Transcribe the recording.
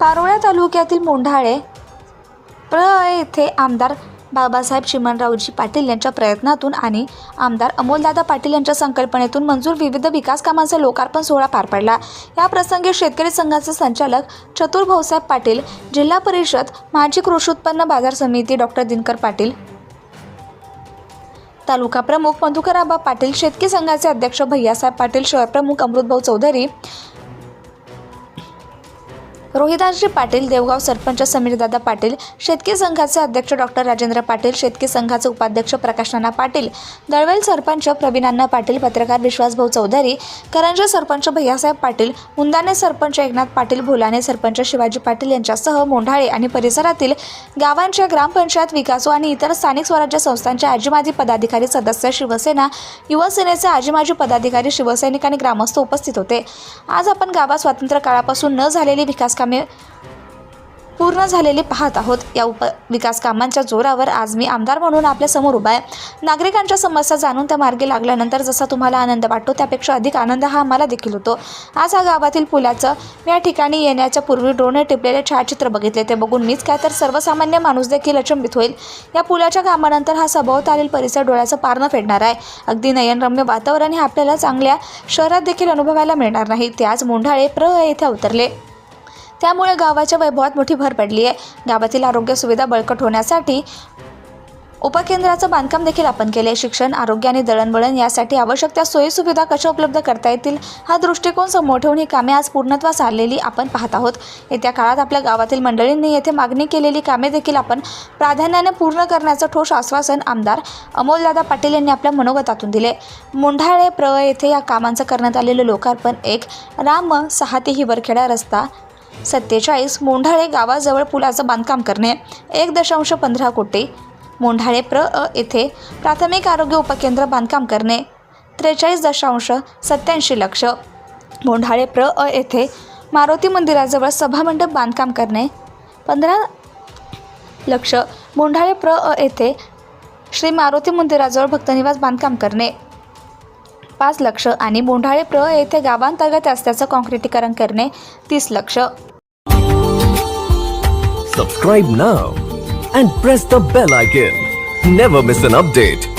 पारोळ्या तालुक्यातील मोंढाळे प्र येथे आमदार बाबासाहेब चिमणरावजी पाटील यांच्या प्रयत्नातून आणि आमदार अमोलदादा पाटील यांच्या संकल्पनेतून मंजूर विविध विकास कामांचा लोकार्पण सोहळा पार पडला. या प्रसंगी शेतकरी संघाचे संचालक चतुर भाऊसाहेब पाटील जिल्हा परिषद माजी कृषी उत्पन्न बाजार समिती डॉक्टर दिनकर पाटील तालुका प्रमुख मधुकराबा पाटील शेतकी संघाचे अध्यक्ष भैयासाहेब पाटील शहर प्रमुख अमृतभाऊ चौधरी रोहिदासजी पाटील देवगाव सरपंच समीरदादा पाटील शेतकी संघाचे अध्यक्ष डॉक्टर राजेंद्र पाटील शेतकी संघाचे उपाध्यक्ष प्रकाश नाना पाटील दळवेल सरपंच प्रवीणांना पाटील पत्रकार विश्वासभाऊ चौधरी करंजे सरपंच भैयासाहेब पाटील मुंदाने सरपंच एकनाथ पाटील भोलाने सरपंच शिवाजी पाटील यांच्यासह मोंढाळे आणि परिसरातील गावांच्या ग्रामपंचायत विकासो आणि इतर स्थानिक स्वराज्य संस्थांचे आजीमाजी पदाधिकारी सदस्य शिवसेना युवसेनेचे आजीमाजी पदाधिकारी शिवसैनिक आणि ग्रामस्थ उपस्थित होते. आज आपण गावात स्वातंत्र्य काळापासून न झालेली विकास कामे पूर्ण झालेली पाहत आहोत. या उप विकास कामांच्या जोरावर आज मी आमदार म्हणून आपल्यासमोर उभा आहे. नागरिकांच्या समस्या जाणून त्या मार्गी लागल्यानंतर जसा तुम्हाला आनंद वाटतो त्यापेक्षा अधिक आनंद हा आम्हाला देखील होतो. आज हा गावातील पुलाचं मी या ठिकाणी येण्याच्या पूर्वी ड्रोनने टिपलेले छायाचित्र बघितले. ते बघून मीच काय तर सर्वसामान्य माणूस देखील अचंबित होईल. या पुलाच्या कामानंतर हा सभोवतालील परिसर डोळ्याचं पारणं फेडणार आहे. अगदी नयनरम्य वातावरण हे आपल्याला चांगल्या शहरात देखील अनुभवायला मिळणार नाही. ते आज मोंढाळे प्र येथे उतरले त्यामुळे गावाच्या वैभवात मोठी भर पडली आहे. गावातील आरोग्य सुविधा बळकट होण्यासाठी उपकेंद्राचं बांधकाम देखील आपण केले. शिक्षण आरोग्य आणि दळणवळण यासाठी आवश्यक त्या सोयीसुविधा कशा उपलब्ध करता येतील हा दृष्टिकोन समोर ठेवून ही कामे आज पूर्णत्वास आलेली आपण पाहत आहोत. येत्या काळात आपल्या गावातील मंडळींनी येथे मागणी केलेली कामे देखील आपण प्राधान्याने पूर्ण करण्याचं ठोस आश्वासन आमदार अमोलदादा पाटील यांनी आपल्या मनोगतातून दिले. मोंढाळे प्र येथे या कामांचं करण्यात आलेलं लोकार्पण एक. राम सहा ते हिवरखेडा रस्ता सत्तेचाळीस मोंढाळे गावाजवळ पुलाचं बांधकाम करणे. एक दशांश पंधरा कोटी. मोंढाळे प्र. अ. येथे प्राथमिक आरोग्य उपकेंद्र बांधकाम करणे. त्रेचाळीस दशांश सत्याऐंशी लक्ष. मोंढाळे प्र. अ. येथे मारुती मंदिराजवळ सभामंडप बांधकाम करणे. पंधरा लक्ष. मोंढाळे प्र. अ. येथे श्री मारुती मंदिराजवळ भक्तनिवास बांधकाम करणे. पाच लक्ष आणि बोंढाळे प्र येथे गावांतर्गत रस्त्याचं काँक्रिटीकरण करणे तीस लक्ष. Subscribe now and press the bell icon never miss an update